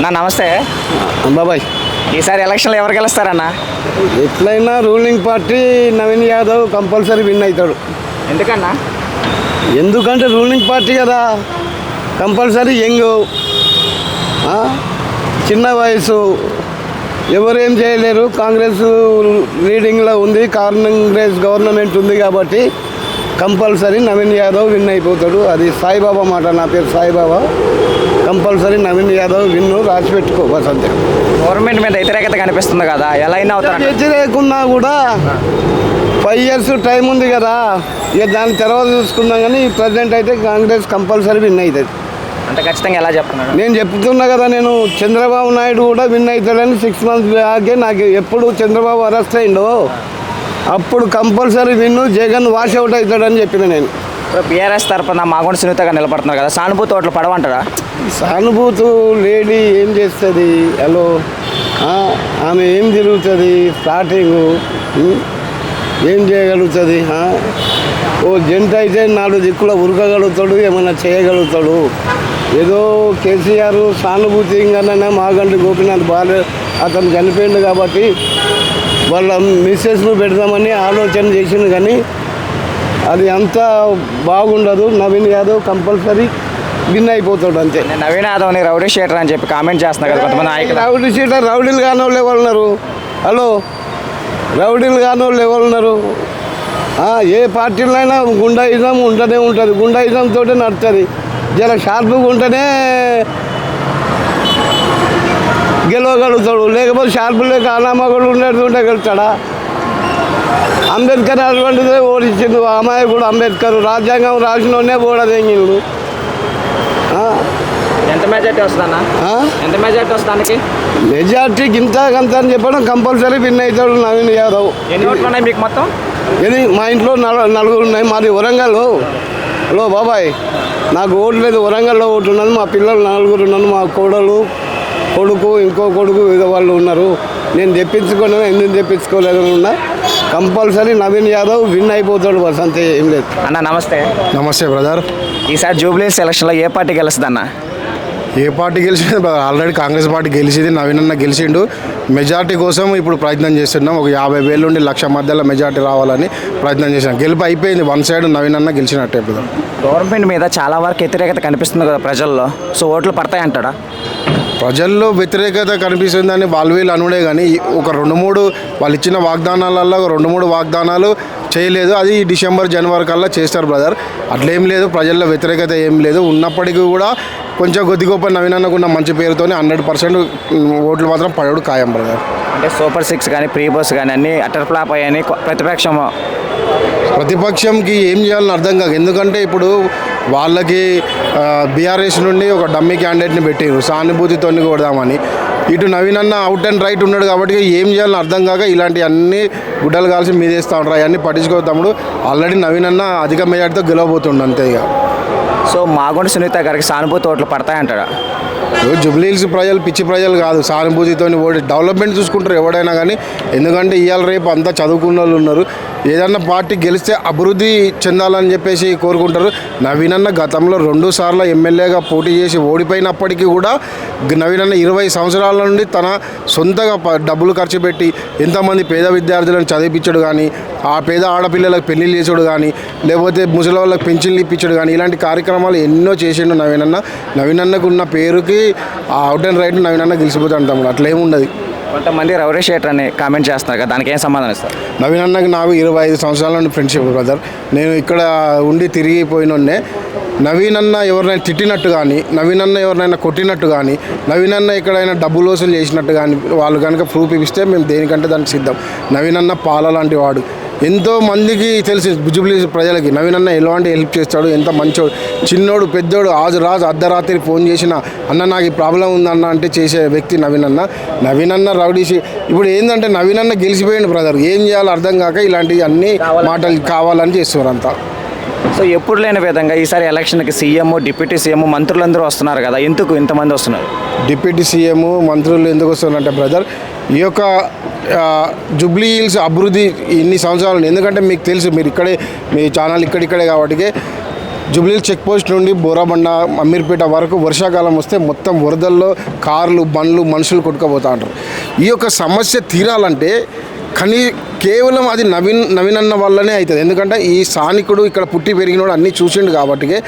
అన్న నమస్తే. బాబాయ్ ఈసారి ఎలక్షన్లో ఎవరు గెలుస్తారన్న? ఎట్లయినా ruling party Naveen Yadav compulsory win అవుతాడు. ఎందుకన్నా? ఎందుకంటే రూలింగ్ పార్టీ కదా. Compulsory young? చిన్న వయసు. ఎవరేం చేయలేరు. కాంగ్రెస్ లీడింగ్లో ఉంది. కాంగ్రెస్ గవర్నమెంట్ ఉంది కాబట్టి కంపల్సరీ నవీన్ యాదవ్ విన్ అయిపోతాడు. అది సాయిబాబా మాట నా పేరు సాయిబాబా. కంపల్సరీ నవీన్ యాదవ్ విన్ను రాసి పెట్టుకో బస్ అంతే గవర్నమెంట్ మీద వ్యతిరేకత కనిపిస్తుంది కదా ఎలా అయినా అవుతారు వ్యతిరేకున్నా కూడా ఫైవ్ ఇయర్స్ టైం ఉంది కదా. ఇక దాని తర్వాత చూసుకుందాం కానీ ప్రజెంట్ అయితే కాంగ్రెస్ కంపల్సరీ విన్ అవుతుంది. అంటే ఖచ్చితంగా ఎలా చెప్తున్నారు? నేను చెప్తున్నా కదా నేను చంద్రబాబు నాయుడు కూడా విన్ అవుతాడని సిక్స్ మంత్స్ బ్యాకే నాకు ఎప్పుడు చంద్రబాబు అరెస్ట్ అయిండో. అప్పుడు compulsory win Jagan wash out అవుతాడని చెప్పిన నేను. ఇప్పుడు బీఆర్ఎస్ తరఫున మాగుండ సునీతగా నిలబడుతున్నారు కదా సానుభూతి ఓట్లు పడవంటారా? సానుభూతు లేడీ ఏం చేస్తుంది? హలో ఆమె ఏం తిరుగుతుంది? స్టార్టింగ్ ఏం చేయగలుగుతుంది? ఓ జంట అయితే నాలుగు దిక్కుల ఉరకగలుగుతాడు ఏమైనా చేయగలుగుతాడు. ఏదో కేసీఆర్ సానుభూతిగానే మాగంటి గోపీనాథ్ బాలే అతను చనిపోయిండు కాబట్టి వాళ్ళ మిస్సెస్ను పెడదామని ఆలోచన చేసిండు కానీ అది అంతా బాగుండదు. నవీన్ యాదవ్ కంపల్సరీ విన్ అయిపోతాడు అంతే. నవీన్ యాదవ్ని రౌడీ షేటర్ అని చెప్పి కామెంట్ చేస్తున్నారు కదా కొంతమంది రౌడీ సీటర్ రౌడీలు కాని వాళ్ళు ఎవరు ఉన్నారు. హలో రౌడీలు కాని వాళ్ళు ఎవరు ఉన్నారు. ఆ, ఏ పార్టీలైనా గుండాయిజం ఉంటూనే ఉంటుంది. గుండాయిజం తోటే నడుస్తుంది. జర షార్ప్గా ఉంటేనే గెలవగలుగుతాడు. లేకపోతే షార్ప్ లేక అనామకుడు ఉండేటుంటే గెలుస్తాడా? అంబేద్కర్ అటువంటిదే ఓడించిండు అమ్మాయి కూడా అంబేద్కర్. రాజ్యాంగం రాసినోనే ఓడదెంగిండు ఎంత మెజార్టీ వస్తుందన్న? ఎంత మెజార్టీ వస్తానికి మెజార్టీ గింత గంత అని చెప్పడం కంపల్సరీ విన్ అవుతాడు నవీన్ యాదవ్. ఎన్ని ఓట్లు ఉన్నాయి మీకు మొత్తం? ఇది మా ఇంట్లో నలు నలుగురు ఉన్నాయి. మాది వరంగల్. హలో బాబాయ్. నాకు ఓటు లేదు. వరంగల్లో ఓటు ఉన్నది. మా పిల్లలు నలుగురు ఉన్నారు. మా కోడలు కొడుకు ఇంకో కొడుకు ఏదో వాళ్ళు ఉన్నారు. నేను తెప్పించుకున్నాను ఎందుకు తెప్పించుకోలేదు ఉన్నా. కంపల్సరీ నవీన్ యాదవ్ విన్ అయిపోతాడు బస్ అంతే ఏం లేదు. అన్న నమస్తే. నమస్తే బ్రదర్. ఈసారి జూబ్లీస్ ఎలక్షన్లో ఏ పార్టీ గెలుస్తుందన్న? ఏ పార్టీ గెలిచింది ఆల్రెడీ కాంగ్రెస్ పార్టీ గెలిచింది నవీన్ అన్న గెలిచిండు. మెజార్టీ కోసం ఇప్పుడు ప్రయత్నం చేస్తున్నాం. ఒక యాభై వేల నుండి లక్ష మధ్యలో మెజార్టీ రావాలని ప్రయత్నం చేసాం గెలుపు అయిపోయింది. వన్ సైడ్ నవీన్ అన్న గెలిచినట్టే బ్రదర్ గవర్నమెంట్ మీద చాలా వరకు వ్యతిరేకత కనిపిస్తుంది కదా ప్రజల్లో. సో ఓట్లు పడతాయంటాడా ప్రజల్లో వ్యతిరేకత కనిపిస్తుందని వాళ్ళు వీళ్ళు అనుడే కానీ ఒక రెండు మూడు వాళ్ళు ఇచ్చిన వాగ్దానాలలో ఒక రెండు మూడు వాగ్దానాలు చేయలేదు. అది డిసెంబర్ జనవరి కల్లా చేస్తారు బ్రదర్. అట్లేం లేదు. ప్రజల్లో వ్యతిరేకత ఏం లేదు. ఉన్నప్పటికీ కూడా కొంచెం కొద్ది గొప్ప నవీన్ అన్నకున్న మంచి పేరుతోనే హండ్రెడ్ పర్సెంట్ ఓట్లు మాత్రం పడడు ఖాయం బ్రదర్ అంటే సూపర్ సిక్స్ కానీ ప్రీ బస్ కానీ అన్ని అటర్ ఫ్లాప్ అయ్యాయని ప్రతిపక్షం ప్రతిపక్షంకి ఏం చేయాలని అర్థం కాదు ఎందుకంటే ఇప్పుడు వాళ్ళకి బీఆర్ఎస్ నుండి ఒక డమ్మీ క్యాండిడేట్ని పెట్టారు సానుభూతితో కొడదామని. ఇటు నవీన్ అన్న అవుట్ అండ్ రైట్ ఉన్నాడు కాబట్టి ఏం చేయాలని అర్థం కాక ఇలాంటి అన్ని గుడ్డలు కాల్సి మీదేస్తూ ఉంటారు అవన్నీ పట్టించుకో తమ్ముడు. ఆల్రెడీ నవీన్ అన్న అధిక మెజార్టీతో గెలవబోతుండు అంతే ఇక. సో మాగుండ సునీత గారికి సానుభూతి ఓట్లు పడతాయంటాడు? జుబ్లీహిల్స్ ప్రజలు పిచ్చి ప్రజలు కాదు. సానుభూతితో ఓడి డెవలప్మెంట్ చూసుకుంటారు ఎవడైనా కానీ. ఎందుకంటే ఇవాళ రేపు అంతా చదువుకున్న వాళ్ళు ఉన్నారు. ఏదన్నా పార్టీ గెలిస్తే అభివృద్ధి చెందాలని చెప్పేసి కోరుకుంటారు. నవీనన్న గతంలో రెండు సార్లు ఎమ్మెల్యేగా పోటీ చేసి ఓడిపోయినప్పటికీ కూడా నవీనన్న ఇరవై సంవత్సరాల నుండి తన సొంతగా ప- డబ్బులు ఖర్చు పెట్టి ఎంతమంది పేద విద్యార్థులను చదివించడు కానీ ఆ పేద ఆడపిల్లలకు పెళ్ళిళ్ళు చేసాడు కానీ లేకపోతే ముసలి వాళ్ళకి పెన్షన్లు ఇప్పించడు కానీ ఇలాంటి కార్యక్రమాలు ఎన్నో చేసిండు నవీనన్న. నవీనన్నకు ఉన్న పేరుకి ఆ అవుట్ అండ్ రైట్ నవీనన్న గెలిచిపోతాడు తమ్ముడు అట్లేముండదు కొంతమంది రౌడీ షేటర్ అని కామెంట్ చేస్తున్నారు కదా దానికి ఏం సమాధానం ఇస్తారు? నవీన్ అన్నకి నాకు ఇరవై ఐదు సంవత్సరాల నుండి ఫ్రెండ్షిప్ బ్రదర్. నేను ఇక్కడ ఉండి తిరిగిపోయినోన్నే నవీన్ అన్న ఎవరినైనా తిట్టినట్టు కానీ నవీన్ అన్న ఎవరినైనా కొట్టినట్టు కానీ నవీన్ అన్న ఎక్కడైనా డబ్బులు వసూలు చేసినట్టు కానీ వాళ్ళు కనుక ప్రూఫ్ ఇస్తే మేము దేనికంటే దానికి సిద్ధం. నవీన్ అన్న పాల లాంటి వాడు. ఎంతో మందికి తెలిసి జుబ్లీ ప్రజలకి నవీన్ అన్న ఎలాంటి హెల్ప్ చేస్తాడు ఎంత మంచోడు చిన్నోడు పెద్దోడు ఆజు రాజు అర్ధరాత్రి ఫోన్ చేసిన అన్న నాకు ఈ ప్రాబ్లం ఉందన్న అంటే చేసే వ్యక్తి నవీన్ అన్న. నవీన్ అన్న రౌడీసి ఇప్పుడు ఏంటంటే నవీన్ అన్న గెలిచిపోయింది బ్రదర్ ఏం చేయాలో అర్థం కాక ఇలాంటి అన్ని మాటలు కావాలని చేస్తున్నారు అంతా. సో ఎప్పుడు లేని విధంగా ఈసారి ఎలక్షన్కి సీఎం డిప్యూటీ సీఎం మంత్రులందరూ వస్తున్నారు కదా. ఎందుకు ఇంతమంది వస్తున్నారు? డిప్యూటీ సీఎం మంత్రులు ఎందుకు వస్తున్నారంటే బ్రదర్ ఈ యొక్క జూబ్లీ హిల్స్ అభివృద్ధి ఇన్ని సంవత్సరాలు ఎందుకంటే మీకు తెలుసు మీరు ఇక్కడే మీ ఛానల్ ఇక్కడిక్కడే కాబట్టి జూబ్లీ చెక్ పోస్ట్ నుండి బోరాబండ అమీర్పేట వరకు వర్షాకాలం వస్తే మొత్తం వరదల్లో కార్లు బండ్లు మనుషులు కొట్టుకుపోతూ ఉంటారు. ఈ యొక్క సమస్య తీరాలంటే కానీ కేవలం అది నవీన్ నవీన్ అన్న వల్లనే అవుతుంది ఎందుకంటే ఈ స్థానికుడు ఇక్కడ పుట్టి పెరిగినోడు అన్నీ చూసిండు కాబట్టి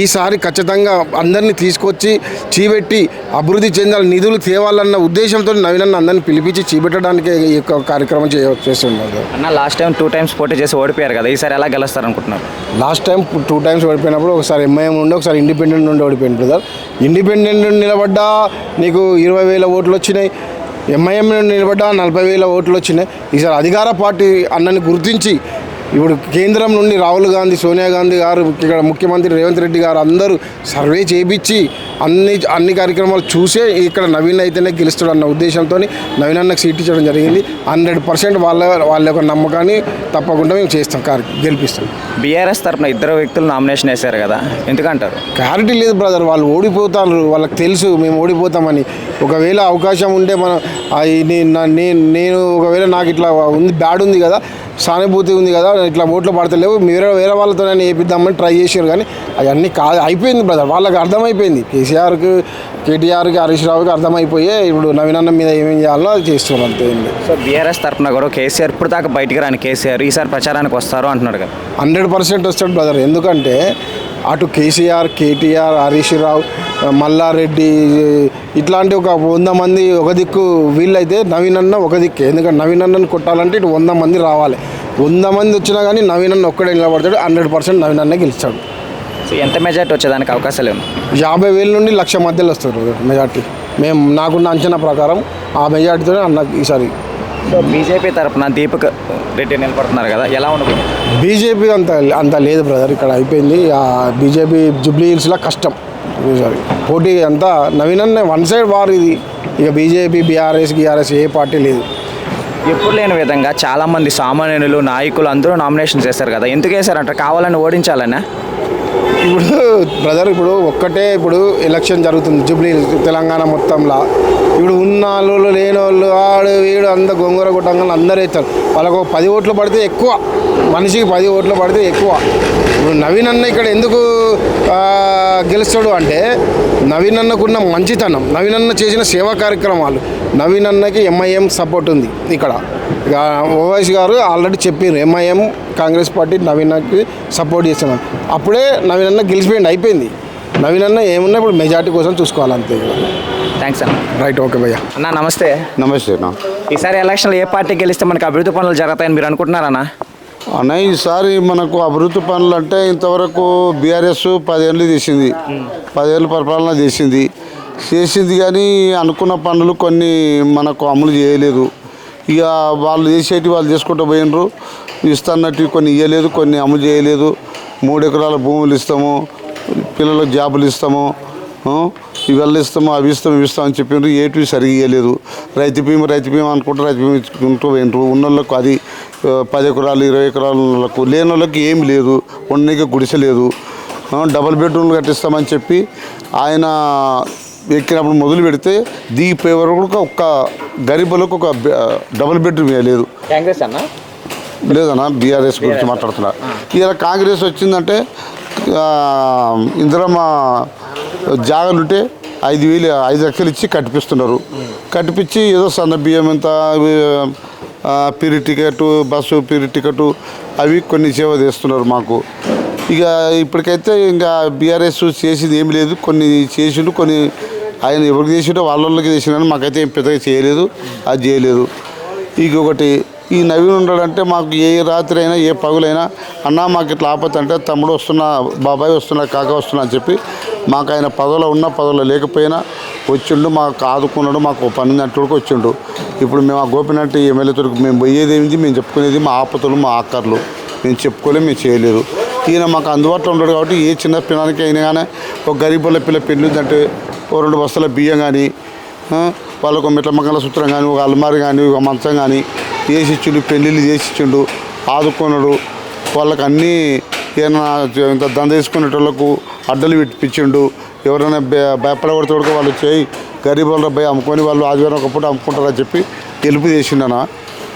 ఈసారి ఖచ్చితంగా అందరినీ తీసుకొచ్చి చీబెట్టి అభివృద్ధి చెందాలి నిధులు తేవాలన్న ఉద్దేశంతో నవీన్ అన్న అందరినీ పిలిపించి చీబెట్టడానికి ఈ యొక్క కార్యక్రమం చేయ చేస్తున్నారు అన్న లాస్ట్ టైం టూ టైమ్స్ పోటీ చేసి ఓడిపోయారు కదా ఈసారి ఎలా గెలుస్తారు అనుకుంటున్నారు లాస్ట్ టైం టూ టైమ్స్ ఓడిపోయినప్పుడు ఒకసారి ఎంఐఎం నుండి ఒకసారి ఇండిపెండెంట్ నుండి ఓడిపోయింది బ్రదర్. ఇండిపెండెంట్ నిలబడ్డా నీకు ఇరవై వేల ఓట్లు వచ్చినాయి. ఎంఐఎం నుండి నిలబడ్డా నలభై వేల ఓట్లు వచ్చినాయి. ఈసారి అధికార పార్టీ అన్నని గుర్తించి ఇప్పుడు కేంద్రం నుండి రాహుల్ గాంధీ సోనియా గాంధీ గారు ఇక్కడ ముఖ్యమంత్రి రేవంత్ రెడ్డి గారు అందరూ సర్వే చేయించి అన్ని అన్ని కార్యక్రమాలు చూసే ఇక్కడ నవీన్ అయితేనే గెలుస్తాడు అన్న ఉద్దేశంతో నవీన్ అన్నకు సీట్ ఇచ్చడం జరిగింది. హండ్రెడ్ పర్సెంట్ వాళ్ళ వాళ్ళ యొక్క నమ్మకాన్ని తప్పకుండా మేము చేస్తాం కార్ గెలిపిస్తాం. బీఆర్ఎస్ తరపున ఇద్దరు వ్యక్తులు నామినేషన్ వేశారు కదా ఎందుకంటారు? క్లారిటీ లేదు బ్రదర్ వాళ్ళు ఓడిపోతారు వాళ్ళకి తెలుసు మేము ఓడిపోతామని. ఒకవేళ అవకాశం ఉంటే మనం నేను నేను ఒకవేళ నాకు ఇట్లా ఉంది బ్యాడ్ ఉంది కదా సానుభూతి ఉంది కదా ఇట్లా ఓట్లు పడతలేవు వేరే వేరే వాళ్ళతో వేపిద్దామని ట్రై చేశారు కానీ అవన్నీ కాదు అయిపోయింది బ్రదర్ వాళ్ళకి అర్థమైపోయింది. కేసీఆర్కి కేటీఆర్కి హరీష్ రావుకి అర్థమైపోయి ఇప్పుడు నవీనన్న మీద ఏమేం చేయాలో అది చేస్తున్నారు అంతే సో బీఆర్ఎస్ తరపున కూడా కేసీఆర్ ఇప్పుడు దాకా బయటికి రాని కేసీఆర్ ఈసారి ప్రచారానికి వస్తారు అంటున్నాడు కదా. హండ్రెడ్ పర్సెంట్ వస్తాడు బ్రదర్ ఎందుకంటే అటు కేసీఆర్ కేటీఆర్ హరీష్ రావు మల్లారెడ్డి ఇట్లాంటి ఒక వంద మంది ఒక దిక్కు వీళ్ళైతే నవీన్ అన్న ఒక దిక్కే. ఎందుకంటే నవీన్ అన్నని కొట్టాలంటే ఇటు వంద మంది రావాలి. వంద మంది వచ్చినా కానీ నవీన్ అన్న ఒక్కడే నిలబడతాడు హండ్రెడ్ పర్సెంట్ నవీన్ అన్న గెలుస్తాడు. సో ఎంత మెజార్టీ వచ్చేదానికి అవకాశాలు ఏమి యాభై వేల నుండి లక్ష మధ్యలో వస్తారు మెజార్టీ. మేము నాకున్న అంచనా ప్రకారం ఆ మెజార్టీతోనే అన్న ఈసారి సో బీజేపీ తరపున దీపక్ రెడ్డి నిలబడుతున్నారు కదా ఎలా ఉండదు బీజేపీ అంత అంత లేదు బ్రదర్ ఇక్కడ అయిపోయింది. ఆ బీజేపీ జూబ్లీ హిల్స్లో కష్టం. ఈసారి పోటీ అంతా నవీనన్న వన్ సైడ్ వార్ ఇది. ఇక బీజేపీ బీఆర్ఎస్ గీఆర్ఎస్ ఏ పార్టీ లేదు. ఎప్పుడు లేని విధంగా చాలామంది సామాన్యులు నాయకులు అందరూ నామినేషన్ చేశారు కదా. ఎందుకు వేశారంట కావాలని ఓడించాలనే? ఇప్పుడు బ్రదర్ ఇప్పుడు ఒక్కటే ఇప్పుడు ఎలక్షన్ జరుగుతుంది. జూబ్లీ తెలంగాణ మొత్తంలో. ఇప్పుడు ఉన్న వాళ్ళు లేని వాళ్ళు ఆడు వీడు అంత గొంగూర కొట్టంగా అందరూ వేస్తారు. వాళ్ళకు పది ఓట్లు పడితే ఎక్కువ. మనిషికి పది ఓట్లు పడితే ఎక్కువ. ఇప్పుడు నవీన్ అన్న ఇక్కడ ఎందుకు గెలుస్తాడు అంటే నవీన్ అన్నకున్న మంచితనం నవీన్ అన్న చేసిన సేవా కార్యక్రమాలు నవీన్ అన్నకి ఎంఐఎం సపోర్ట్ ఉంది ఇక్కడ. ఇక ఓవైసీ గారు ఆల్రెడీ చెప్పారు ఎంఐఎం కాంగ్రెస్ పార్టీ నవీన్ అన్నకి సపోర్ట్ చేస్తున్నాం. అప్పుడే నవీన్ అన్న గెలిచిపోయింది అయిపోయింది. నవీన్ అన్న ఏమున్నా ఇప్పుడు మెజార్టీ కోసం చూసుకోవాలి అంతే థ్యాంక్స్ అన్న. రైట్ ఓకే భయ్యా. అన్న నమస్తే. నమస్తే అన్న. ఈసారి ఎలక్షన్లో ఏ పార్టీ గెలిస్తే మనకి అభివృద్ధి పనులు జరుగుతాయని మీరు అనుకుంటున్నారన్నా? అన్న ఈసారి మనకు అభివృద్ధి పనులు అంటే ఇంతవరకు బీఆర్ఎస్ పదేళ్ళు చేసింది. పదేళ్ళు పరిపాలన చేసింది. చేసింది కానీ అనుకున్న పనులు కొన్ని మనకు అమలు చేయలేదు. ఇక వాళ్ళు చేసేటి వాళ్ళు చేసుకుంటూ పోయినరు. ఇస్తున్నట్టు కొన్ని ఇవ్వలేదు కొన్ని అమలు చేయలేదు. మూడు ఎకరాల భూములు ఇస్తాము పిల్లలకు జాబులు ఇస్తాము ఇవన్నీ ఇస్తాము అవి ఇస్తాము ఇవి ఇస్తామని చెప్పిండ్రు ఏటివి సరిగా ఇవ్వలేదు రైతు బీమా రైతు బీమా అనుకుంటే రైతు బీమా ఇచ్చుకుంటూ పోయినరు. ఉన్నోళ్ళకు అది పది ఎకరాలు ఇరవై ఎకరాలు ఉన్న వాళ్ళకు లేని వాళ్ళకి ఏమి లేదు. ఉండడానికి గుడిసె లేదు. డబుల్ బెడ్రూమ్లు కట్టిస్తామని చెప్పి ఆయన ఎక్కినప్పుడు మొదలు పెడితే దిగిపోయే వరకు ఒక్క గరీబులకు ఒక డబుల్ బెడ్రూమ్ ఇవ్వలేదు కాంగ్రెస్ అన్న? లేదన్నా బీఆర్ఎస్ గురించి మాట్లాడుతున్నా. ఇలా కాంగ్రెస్ వచ్చిందంటే ఇందిరమ్మ జాగాలుంటే ఐదు వేలు ఐదు లక్షలు ఇచ్చి కట్టిపిస్తున్నారు. కట్టిపించి ఏదో సన్న బియ్యం ఎంత free ticket bus free ticket అవి కొన్ని సేవ చేస్తున్నారు మాకు. ఇక ఇప్పటికైతే ఇంకా బీఆర్ఎస్ చేసింది ఏమి లేదు. కొన్ని చేసిండు కొన్ని ఆయన ఎవరికి చేసిండో వాళ్ళకి చేసినా మాకైతే ఏం పెద్దగా చేయలేదు. అది చేయలేదు. ఇంకొకటి ఈ నవీన్ ఉన్నాడంటే మాకు ఏ రాత్రి అయినా ఏ పగులైనా అన్న మాకు ఇట్లా ఆపత్తి అంటే తమ్ముడు వస్తున్నా బాబాయ్ వస్తున్నా కాక వస్తున్నా అని చెప్పి మాకు ఆయన పదవులో ఉన్న పదవులో లేకపోయినా వచ్చిండు మాకు ఆదుకున్నాడు మాకు పన్నెండు పని వచ్చిండు. ఇప్పుడు మేము ఆ గోపినట్టు ఎమ్మెల్యే మేము పోయేది ఏమిటి? మేము చెప్పుకునేది మా ఆపతులు మా ఆకర్లు మేము చెప్పుకోలేము మేము చేయలేదు. ఈయన మాకు అందుబాటులో ఉన్నాడు కాబట్టి ఏ చిన్న పిల్లలకి అయినా కానీ ఒక గరీబుల పిల్ల పెళ్ళిందంటే ఓ రెండు బస్సుల బియ్యం కానీ వాళ్ళకు ఒక మిట్ల మంగళ సూత్రం కానీ ఒక అల్మారి కానీ ఒక మంచం కానీ వేసి ఇచ్చిండు పెళ్ళిళ్ళు చేసి ఇచ్చిండు ఆదుకున్నాడు. వాళ్ళకి అన్నీ ఏమైనా ఇంత దంద వేసుకునేటోళ్ళకు అడ్డలు పెట్టిపించిండు ఎవరైనా భయ- వాళ్ళు చేయి గరీబ్ వాళ్ళ భయ అమ్ముకొని వాళ్ళు ఆదివారం ఒక పూట అమ్ముకుంటారని చెప్పి గెలుపు చేసిండన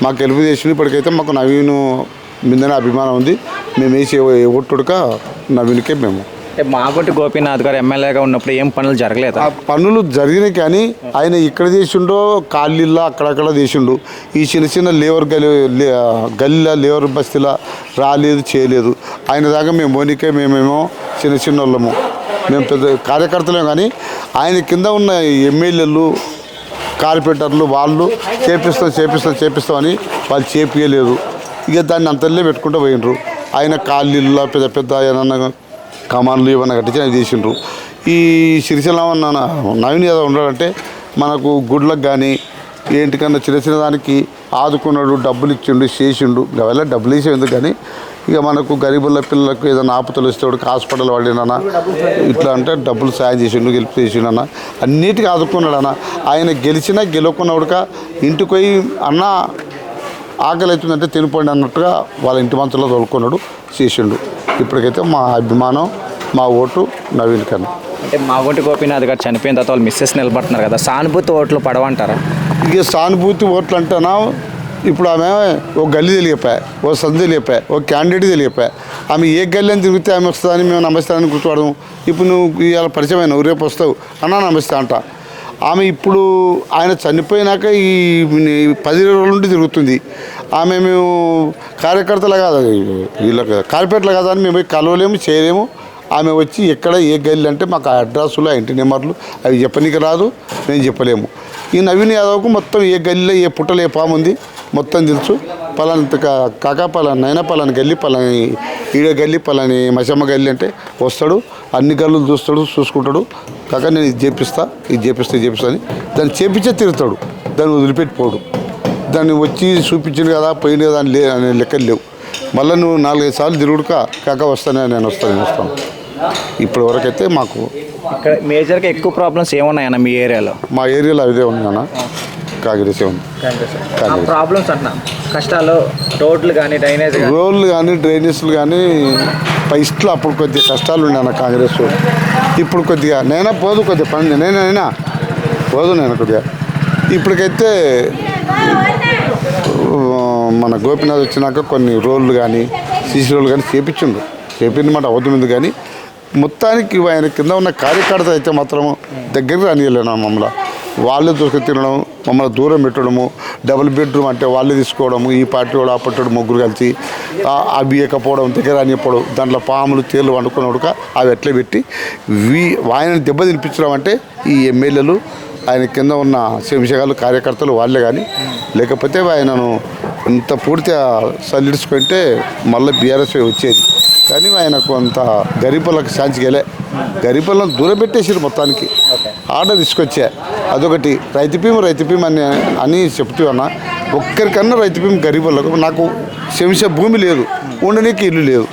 మాకు గెలుపు చేసిండు. ఇప్పటికైతే మాకు నవీన్ మీదనే అభిమానం ఉంది. మేము వేసి ఒట్టుడుక నవీన్కే మేము. అంటే మాగొట్టి గోపీనాథ్ గారు ఎమ్మెల్యేగా ఉన్నప్పుడు ఏం పనులు జరగలేదు? ఆ పనులు జరిగినాయి కానీ ఆయన ఇక్కడ చేసిండో కాళ్ళిల్లా అక్కడక్కడ చేసిండు. ఈ చిన్న చిన్న లేవర్ గలి లే- గల్లీలా లేవర్ బస్తీలా రాలేదు చేయలేదు. ఆయన దాకా మేము పోనీకే మేమేమో చిన్న చిన్న వాళ్ళము. మేము పెద్ద కార్యకర్తలేం కానీ ఆయన కింద ఉన్న ఎమ్మెల్యేలు కార్పొరేటర్లు వాళ్ళు చేపిస్తాం చేపిస్తాం చేపిస్తామని వాళ్ళు చేపియలేదు. ఇక దాన్ని అంతలే పెట్టుకుంటూ పోయినరు ఆయన కాళ్ళిల్లా పెద్ద పెద్ద ఏమన్నా కమాన్లు ఏమన్నా కట్టించి ఆయన చేసిండ్రు ఈ సిరిసిల్ల నవీన్ యాదవ్ ఉన్నాడంటే మనకు గుడ్లకు కానీ ఏంటికన్నా చిన్న చిన్న దానికి ఆదుకున్నాడు డబ్బులు ఇచ్చిండు చేసిండు. అవల్ల డబ్బులు ఇచ్చేందుకు కానీ ఇక మనకు గరీబుల పిల్లలకు ఏదైనా ఆపతలు ఇస్తే హాస్పిటల్ పడినన్నా ఇట్లా అంటే డబ్బులు సాయం చేసిండు గెలుపు చేసిండన్న అన్నిటికీ ఆదుకున్నాడన్న ఆయన గెలిచినా గెలవకున్నవాడుక ఇంటికి పోయి అన్న ఆకలి అవుతుందంటే తినిపోండి అన్నట్టుగా వాళ్ళ ఇంటి మంచంలో తోలుకున్నాడు చేసిండు. ఇప్పటికైతే మా అభిమానం మా ఓటు నవీన్ కన్నా అంటే మాగొట్టి గోపీనాథ్ గారు చనిపోయిన తర్వాత వాళ్ళు మిస్సెస్ నిలబడుతున్నారు కదా సానుభూతి ఓట్లు పడవంటారా? ఇక సానుభూతి ఓట్లు అంటేనా ఇప్పుడు ఆమె ఓ గల్లీ తెలియపాయి ఓ సందు తెలియపాయి ఓ క్యాండిడేట్ తెలియపాయి ఆమె ఏ గల్లీ అని తిరిగితే ఆమె వస్తుందని మేము నమస్తానని కూర్చోవడం ఇప్పుడు నువ్వు ఇవాళ పరిచయం అయినావు రేపు వస్తావు అన్నా నమస్తే అంట. ఆమె ఇప్పుడు ఆయన చనిపోయినాక ఈ పది రోజుల నుండి తిరుగుతుంది. ఆమె మేము కార్యకర్తలు కాదు వీళ్ళకి కార్పొరేట్లు కాదు అని మేము కలవలేము చేయలేము. ఆమె వచ్చి ఎక్కడ ఏ గల్లి అంటే మాకు ఆ అడ్రస్లు ఆ ఇంటి నెంబర్లు అవి చెప్పనీకి రాదు మేము చెప్పలేము. ఈ నవీన్ యాదవ్కు మొత్తం ఏ గల్లీలో ఏ పుట్టలో ఏ పాము ఉంది మొత్తం తెలుసు. పలాని కా- కాకా పలాని నైనా పలాని గల్లి పలాని ఈడ గల్లి పలాని మసమ్మ గల్లి అంటే వస్తాడు అన్ని గల్లులు చూస్తాడు చూసుకుంటాడు. కాక నేను ఇది చేపిస్తా ఇది చేపిస్తా ఇది చేపిస్తా అని దాన్ని చేపించే తిరుగుతాడు దాన్ని వదిలిపెట్టిపోడు. దాన్ని వచ్చి చూపించింది కదా పోయింది కదా అని లే అనే లెక్కలు లేవు. మళ్ళీ నువ్వు నాలుగైదు సార్లు తిరుగుడుక కాక వస్తానే నేను వస్తాను నేను వస్తాను. ఇప్పటి వరకైతే మాకు ఇక్కడ మేజర్గా ఎక్కువ ప్రాబ్లమ్స్ ఏమున్నాయన్న మీ ఏరియాలో? మా ఏరియాలో అదే ఉంది అన్న కాంగ్రెస్ ఉంది. ఆ ప్రాబ్లమ్స్ అంటున్నా కష్టాలు రోడ్లు కానీ డ్రైనేజ్ రోడ్లు కానీ డ్రైనేజీలు కానీ ఫస్ట్లో అప్పుడు కొద్దిగా కష్టాలు ఉండే అన్న కాంగ్రెస్ ఇప్పుడు కొద్దిగా నేనా పోదు కొద్దిగా పని నేనైనా పోదు నేను కొద్దిగా. ఇప్పటికైతే ఆ, మన గోపినాథ్ వచ్చినాక కొన్ని రోడ్లు కానీ సీసీ రోడ్లు కానీ చేపించిండు. చేపింది మాట అవుతుంది కానీ మొత్తానికి ఆయన కింద ఉన్న కార్యకర్త అయితే మాత్రం దగ్గరికి రానియలేను మమ్మల్ని. వాళ్ళే దూసుకు తినడం మమ్మల్ని దూరం పెట్టడము డబుల్ బెడ్రూమ్ అంటే వాళ్ళే తీసుకోవడము ఈ పార్టీ వాడు ఆ పార్టీ ముగ్గురు కలిసి అవి ఇవ్వకపోవడం దగ్గర రానియకపోవడం దాంట్లో పాములు తేలు వండుకున్నట్టుగా అవి ఎట్లా పెట్టి వీ ఆయన దెబ్బ తినిపించడం అంటే ఈ ఎమ్మెల్యేలు ఆయన కింద ఉన్న శంశగాలు కార్యకర్తలు వాళ్ళే కానీ లేకపోతే ఆయనను ఇంత పూర్తిగా సల్లిడుచుకుంటే మళ్ళీ బీఆర్ఎస్ వచ్చేది. కానీ ఆయన కొంత గరీబులకు శాంతికెళ్ళే గరీబులను దూరం పెట్టేసారు మొత్తానికి ఆర్డర్ తీసుకొచ్చా. అదొకటి. రైతు బీమ రైతు బీమ అని అని చెప్తూ అన్నా ఒక్కరికన్నా రైతు బీమ గరీబులకు నాకు శంశ భూమి లేదు. ఉండనీకి ఇల్లు లేదు.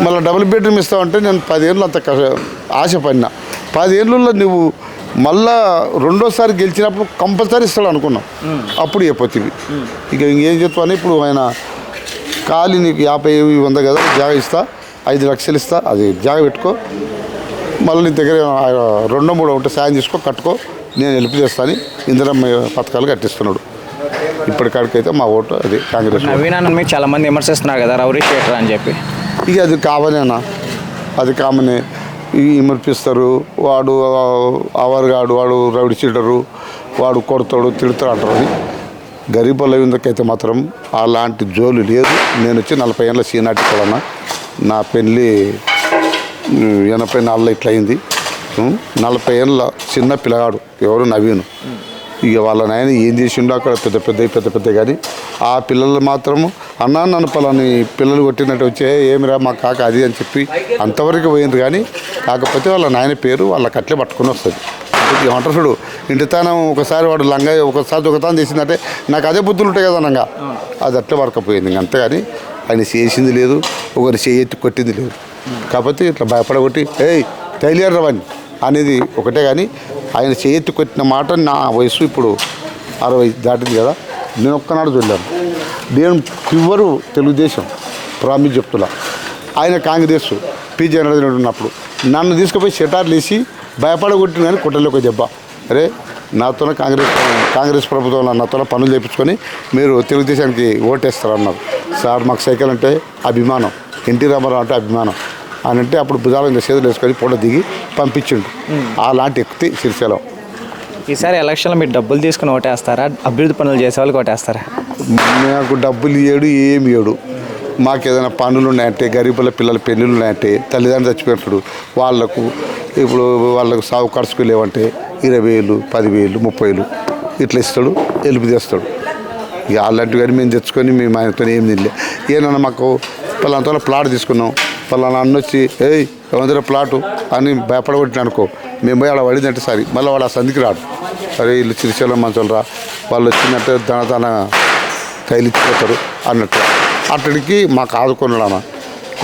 మళ్ళీ డబుల్ బెడ్రూమ్ ఇస్తామంటే నేను పదేళ్ళు అంత కష్ట- ఆశపడినా. పదేళ్ళలో నువ్వు మళ్ళా రెండోసారి గెలిచినప్పుడు కంపల్సరీ ఇస్తాడు అనుకున్నాం అప్పుడు చెప్పొచ్చింది. ఇక ఇంకేం చెప్తాను? ఇప్పుడు ఆయన ఖాళీ నీకు యాభై వంద కదా జాగ ఇస్తా ఐదు లక్షలు ఇస్తా అది జాగ పెట్టుకో. మళ్ళీ నీ దగ్గర రెండో మూడో ఉంటే సాయం చేసుకో కట్టుకో నేను హెల్ప్ చేస్తాను ఇందిరమ్మ పథకాలు కట్టిస్తున్నాడు. ఇప్పటికాడికైతే మా ఓటు అది కాంగ్రెస్ ఓటు. నవీన్ అన్న మీకు చాలా మంది విమర్శిస్తున్నారు కదా రౌరీ షేటర్ అని చెప్పి. ఇక అది కామనేనా అది కామనే. ఈ విమర్పిస్తారు వాడు అవర్గాడు వాడు రౌడి చీటరు వాడు కొడతాడు తిడతాడు అంటారు గరీబుల విందకైతే మాత్రం అలాంటి జోలు లేదు. నేను వచ్చి నలభై ఏళ్ళ సీనాటి కూడా నా పెళ్ళి ఎనభై నాలుగులో ఇట్లా అయింది నలభై ఏళ్ళ చిన్న పిల్లగాడు ఎవరు నవీను. ఇక వాళ్ళ నాయన ఏం చేసిండో అక్కడ పెద్ద పెద్ద పెద్ద పెద్ద కానీ ఆ పిల్లలు మాత్రము అన్నా నన్ను పలాని పిల్లలు కొట్టినట్టు వచ్చే ఏమిరా మా కాక అది అని చెప్పి అంతవరకు పోయింది కానీ కాకపోతే వాళ్ళ నాయన పేరు వాళ్ళ కట్లే పట్టుకుని వస్తుంది. ఏమంటారు చూడు? ఇంటితానం ఒకసారి వాడు లంగా ఒకసారి దొంగతనం చేసిందంటే నాకు అదే బుద్ధులు ఉంటాయి కదా నంగా అది అట్లే వరకపోయింది ఇంక అంతేగాని ఆయన చేసింది లేదు ఒకరు చేయెత్తి కొట్టింది లేదు. కాకపోతే ఇట్లా భయపడగొట్టి ఏయ్ తైలియర్ రవని అనేది ఒకటే కానీ ఆయన చేయెత్తి కొట్టిన మాట నా వయసు ఇప్పుడు అరవై దాటింది కదా నేను ఒక్కనాడు చూడలేను. నేను ప్యూరు తెలుగుదేశం ప్రామిస్ చెప్తున్నా. ఆయన కాంగ్రెస్ పి జనరేషన్ ఉన్నప్పుడు నన్ను తీసుకుపోయి షటార్లు వేసి భయపడగొట్టిన కానీ కొట్టలేక దెబ్బ. అరే నాతోనే కాంగ్రెస్ కాంగ్రెస్ ప్రభుత్వంలో నాతోనే పనులు చేయించుకొని మీరు తెలుగుదేశానికి ఓటేస్తారు అన్నారు సార్ మాకు సైకిల్ అంటే అభిమానం. ఎన్టీ రామారావు అంటే అభిమానం. అని అంటే అప్పుడు భుజాల మీద చేతులు వేసుకొని ఫోటో దిగి పంపించిండు. అలాంటి ఎక్కితే సిరిసేలం ఈసారి ఎలక్షన్లో మీరు డబ్బులు తీసుకుని ఓటేస్తారా? అభివృద్ధి పనులు చేసే వాళ్ళకి ఓటేస్తారా? మాకు డబ్బులు ఇయ్యడు ఏమి ఇయ్యడు. మాకు ఏదైనా పనులు ఉన్నాయంటే గరీబుల పిల్లల పెళ్ళిళ్ళు ఉన్నాయంటే తల్లిదండ్రులు చచ్చిపోయినప్పుడు వాళ్ళకు ఇప్పుడు వాళ్ళకు సాగు ఖర్చుకు లేవంటే ఇరవై వేలు పదివేలు ముప్పై వేలు ఇట్లా ఇస్తాడు ఎలుపు తెస్తాడు ఇక అలాంటివి కానీ మేము తెచ్చుకొని మేము ఆయనతో ఏం తినలే. ఏమన్నా మాకు పలానా ప్లాట్ తీసుకున్నాం పలానా అన్న వచ్చి ఏయ్ ఎవరి ప్లాటు? అని భయపడగొట్టిన అనుకో మేము పోయి అలా పడిందంటే సరే. మళ్ళీ వాడు ఆ సంధికి రాడు. సరే వీళ్ళు చిరుచలం మంచోళ్ళు రా వాళ్ళు వచ్చిందంటే తన తన కైలిచ్చిపోతారు అన్నట్టు. అక్కడికి మాకు ఆదుకున్నాడు అన్న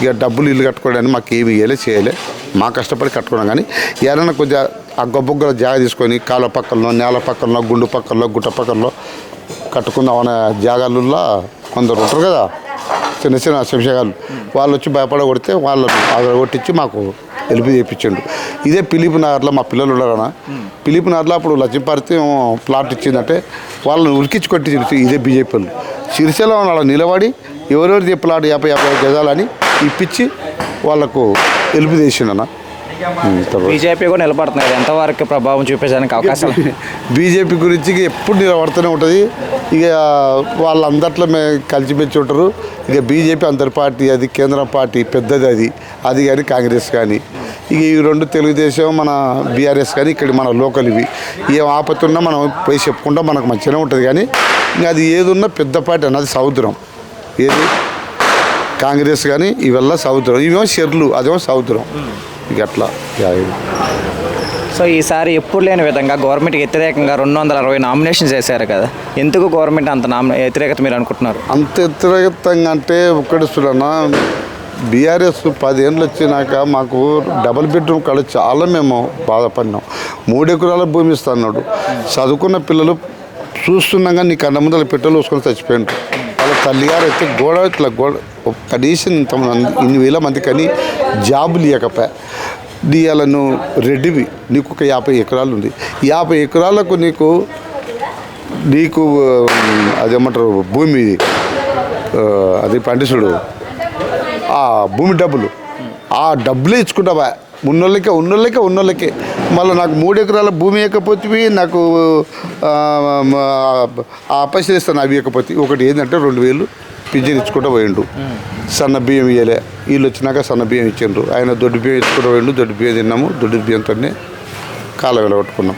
ఇక డబ్బులు ఇల్లు కట్టుకోవడానికి మాకు ఏమి ఇవ్వలే చేయలే. మా కష్టపడి కట్టుకున్నాం. కానీ ఎవరైనా కొద్దిగా ఆ గొప్ప జాగ తీసుకొని కాళ్ళ పక్కల్లో నేల పక్కల్లో గుండు పక్కల్లో గుట్ట పక్కనలో కట్టుకుందాం అనే జాగాలలో కొందరు ఉంటారు కదా. చిన్న చిన్న శంశగాలు వాళ్ళు వచ్చి భయపడ కొడితే వాళ్ళని అక్కడ కొట్టించి మాకు ఎలిపి చేయించండు ఇదే పిలిపి నగర్లో మా పిల్లలు ఉన్నారన్న పిలిపి నగర్లో అప్పుడు లక్ష్మీపార్తి ప్లాట్ ఇచ్చిందంటే వాళ్ళని ఉరికించి కొట్టి ఇదే బీజేపీ వాళ్ళు. సిరిసిల్ల వాళ్ళ నిలబడి ఎవరెవరిది ప్లాట్ యాభై యాభై గజాలని ఇప్పించి వాళ్ళకు హెల్ప్ చేసిండన్న బీజేపీ కూడా నిలబడుతుంది కదా ఎంతవరకు ప్రభావం చూపించడానికి అవకాశాలు? బీజేపీ గురించి ఎప్పుడు నిలబడుతూనే ఉంటుంది. ఇక వాళ్ళందట్లో మేము కలిసిమెచ్చి ఉంటారు. ఇక బీజేపీ అందరి పార్టీ అది కేంద్ర పార్టీ పెద్దది అది. అది కానీ కాంగ్రెస్ కానీ. ఇక ఈ రెండు తెలుగుదేశం మన బీఆర్ఎస్ కానీ ఇక్కడ మన లోకల్ ఇవి. ఏం ఆపత్తున్నా మనం పోయి చెప్పుకుంటాం మనకు మంచిగానే ఉంటుంది. కానీ ఇంకా అది ఏదున్నా పెద్ద పార్టీ అన్నది సముద్రం. ఏది? కాంగ్రెస్ కానీ ఇవల్ల సముద్రం ఇవేమో షెర్లు అదేమో సముద్రం ఇక ఇది. సో ఈసారి ఎప్పుడు లేని విధంగా గవర్నమెంట్కి వ్యతిరేకంగా రెండు వందల అరవై నామినేషన్స్ చేశారు కదా. ఎందుకు గవర్నమెంట్ అంత నామినే వ్యతిరేకత మీరు అనుకుంటున్నారు? అంత వ్యతిరేకంగా అంటే ఒక్కటి చూడన్నా బీఆర్ఎస్ పదేళ్ళు వచ్చినాక మాకు డబుల్ బెడ్రూమ్ కాడ చాలా మేము బాధపడినాం. మూడు ఎకరాల భూమి ఇస్తున్నాడు చదువుకున్న పిల్లలు చూస్తున్నాగా నీ కన్న ముందర పెట్రోల్ పోసుకొని చచ్చిపోయిండ్రు. వాళ్ళ తల్లిగారు అయితే గోడ ఇట్లా గోడ కనీసం ఇంత ఇన్ని వేల మంది కానీ జాబులు ఇవ్వకపోయా అలా నువ్వు రెడ్డివి. నీకు ఒక యాభై ఎకరాలు ఉంది. యాభై ఎకరాలకు నీకు నీకు అదేమంటారు భూమి అది పండిస్తుడు. ఆ భూమి డబ్బులు. ఆ డబ్బులే ఇచ్చుకుంటావా ఉన్నోళ్ళకే ఉన్నోళ్ళకే ఉన్నోళ్ళకే. మళ్ళీ నాకు మూడు ఎకరాల భూమి ఇవ్వకపోతే నాకు అపశరిస్తాను అవి ఇవ్వకపోతే. ఒకటి ఏంటంటే రెండు వేలు పింఛన్ ఇచ్చుకుంటూ పోయిండు. సన్న బియ్యం ఇవ్వలే వీళ్ళు వచ్చినాక సన్న బియ్యం ఇచ్చిండ్రు. ఆయన దొడ్డు బియ్యం ఇచ్చుకుంటూ పోయిండు. దొడ్డు బియ్యం తిన్నాము. దొడ్డు బియ్యంతోనే కాలం వెళ్ళగొట్టుకున్నాం